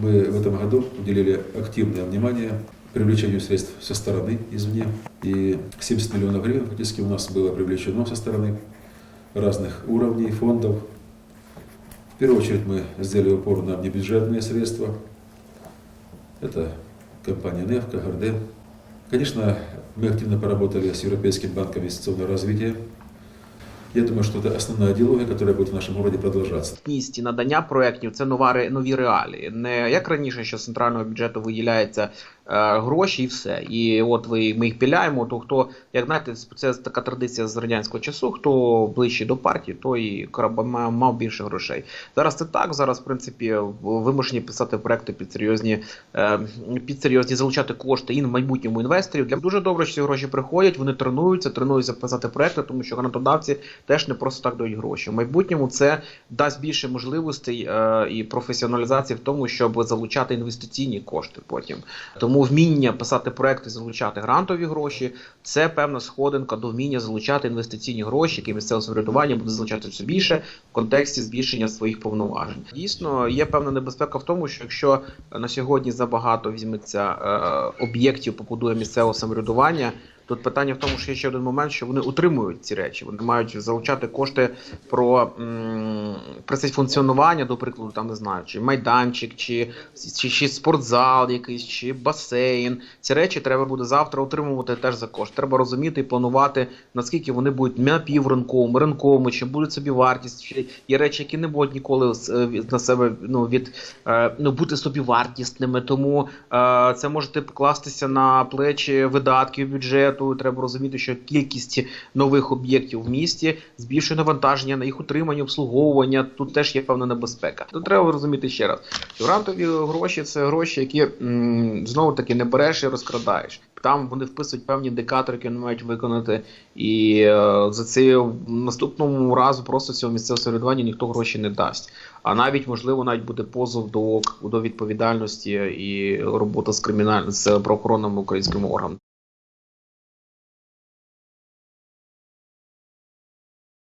мы в этом году уделили активное внимание привлечению средств со стороны, извне. И 70 миллионов гривен фактически у нас было привлечено со стороны разных уровней, фондов. В первую очередь мы сделали упор на небюджетные средства. Это компания «Невка», «Горде». Конечно, мы активно поработали с Европейским банком инвестиционного развития. Я думаю, що це основна идеология, яка буде в нашому городе продовжатися. Ність надання проєктів це нова нові реалії. Не як раніше, що з центрального бюджету виділяється гроші і все. І от ви ми їх піляємо. То хто, як знаєте, це така традиція з радянського часу. Хто ближче до партії, той мав більше грошей. Зараз це так. Зараз, в принципі, вимушені писати проекти під серйозні, е, під серйозні залучати кошти і на майбутньому інвесторів. Для дуже добре, що ці гроші приходять. Вони тренуються, тренуються писати проекти, тому що грантодавці теж не просто так дають гроші. В майбутньому це дасть більше можливостей е, і професіоналізації в тому, щоб залучати інвестиційні кошти потім. Тому вміння писати проекти, залучати грантові гроші це певна сходинка до вміння залучати інвестиційні гроші, які місцеве самоврядування буде залучати все більше в контексті збільшення своїх повноважень. Дійсно, є певна небезпека в тому, що якщо на сьогодні забагато візьметься е, об'єктів, побудує місцеве самоврядування. Тут питання в тому, що є ще один момент, що вони утримують ці речі. Вони мають залучати кошти про це функціонування, до прикладу, там не знаю, чи майданчик, чи, чи, чи спортзал якийсь, чи басейн. Ці речі треба буде завтра утримувати теж за кошт. Треба розуміти і планувати, наскільки вони будуть напівринковими, ринковими, чи будуть собі вартість. Чи є речі, які не будуть ніколи е, на себе ну, від е, ну, бути собі вартісними. Тому е, це може типу, кластися на плечі видатків бюджету. Треба розуміти, що кількість нових об'єктів в місті збільшує навантаження на їх утримання, обслуговування. Тут теж є певна небезпека. Тут треба розуміти ще раз, що грантові гроші це гроші, які знову таки не береш і розкрадаєш. Там вони вписують певні індикатори, які вони мають виконати, і е, за це в наступному разу просто цього місцевого самоврядування ніхто гроші не дасть. А навіть можливо навіть буде позов до, до відповідальності і робота з кримінальним з правоохоронними українськими органами.